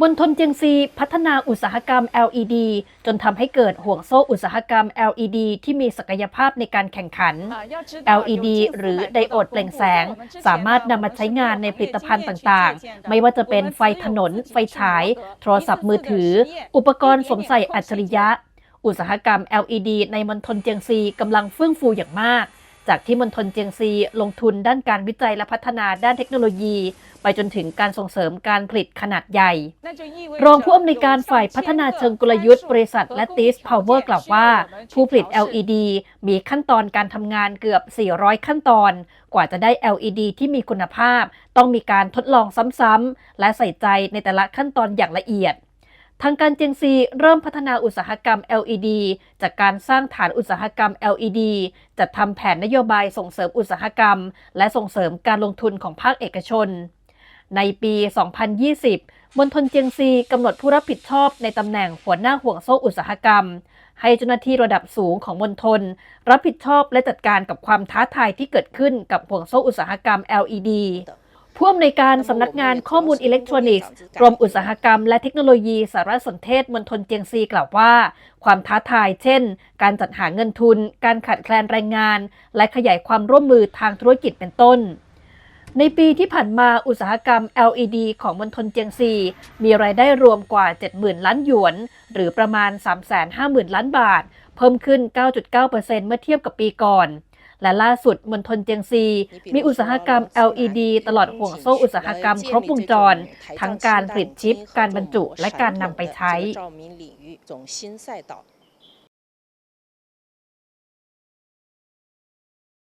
มณฑลเจียงซีพัฒนาอุตสาหกรรม LED จนทำให้เกิดห่วงโซ่อุตสาหกรรม LED ที่มีศักยภาพในการแข่งขัน LED หรือไดโอดเปล่งแสง สามารถนำมาใช้งานในผลิตภัณฑ์ต่างๆ ไม่ว่าจะเป็นไฟถนน ไฟฉาย โทรศัพท์มือถือ อุปกรณ์สวมใส่อัจฉริยะ อุตสาหกรรม LED ในมณฑลเจียงซีกำลังเฟื่องฟูอย่างมาก จากที่มณฑลเจียงซีลงทุนด้านการวิจัยและพัฒนาด้านเทคโนโลยี ไปจนถึงการส่งเสริมการผลิตขนาดใหญ่ รองผู้อำนวยการฝ่ายพัฒนาเชิงกลยุทธ์บริษัทและติสพาวเวอร์กล่าวว่า ผู้ผลิต LED มีขั้นตอนการทำงานเกือบ 400 ขั้นตอน กว่าจะได้ LED ที่มีคุณภาพ ต้องมีการทดลองซ้ำๆและใส่ใจในแต่ละขั้นตอนอย่างละเอียด ทางการเจียงซีเริ่มพัฒนาอุตสาหกรรม LED จากการสร้างฐานอุตสาหกรรม LED จัดทำแผนนโยบายส่งเสริมอุตสาหกรรม และส่งเสริมการลงทุนของภาคเอกชน ในปี 2020 มณฑลเจียงซีกำหนดผู้รับผิดชอบในตำแหน่งหัวหน้าห่วงโซ่อุตสาหกรรม ให้เจ้าหน้าที่ระดับสูงของมณฑลรับผิดชอบและจัดการกับความท้าทายที่เกิดขึ้นกับห่วงโซ่อุตสาหกรรม LED ผู้อำนวยการสำนักงานข้อมูลอิเล็กทรอนิกส์กรมอุตสาหกรรม และเทคโนโลยีสารสนเทศมณฑลเจียงซีกล่าวว่า ความท้าทายเช่น การจัดหาเงินทุน การขาดแคลนแรงงาน และขยายความร่วมมือทางธุรกิจเป็นต้นในปีที่ผ่านมาอุตสาหกรรม LED ของมณฑลเจียงซี มีรายได้รวมกว่า 70,000 ล้านหยวน หรือประมาณ 350,000 ล้านบาท เพิ่มขึ้น 9.9%เมื่อเทียบกับปีก่อน และล่าสุดมณฑลเจียงซี มีอุตสาหกรรม LED ตลอดห่วงโซ่อุตสาหกรรมครบวงจร ทั้งการผลิตชิป การบรรจุ และการนำไปใช้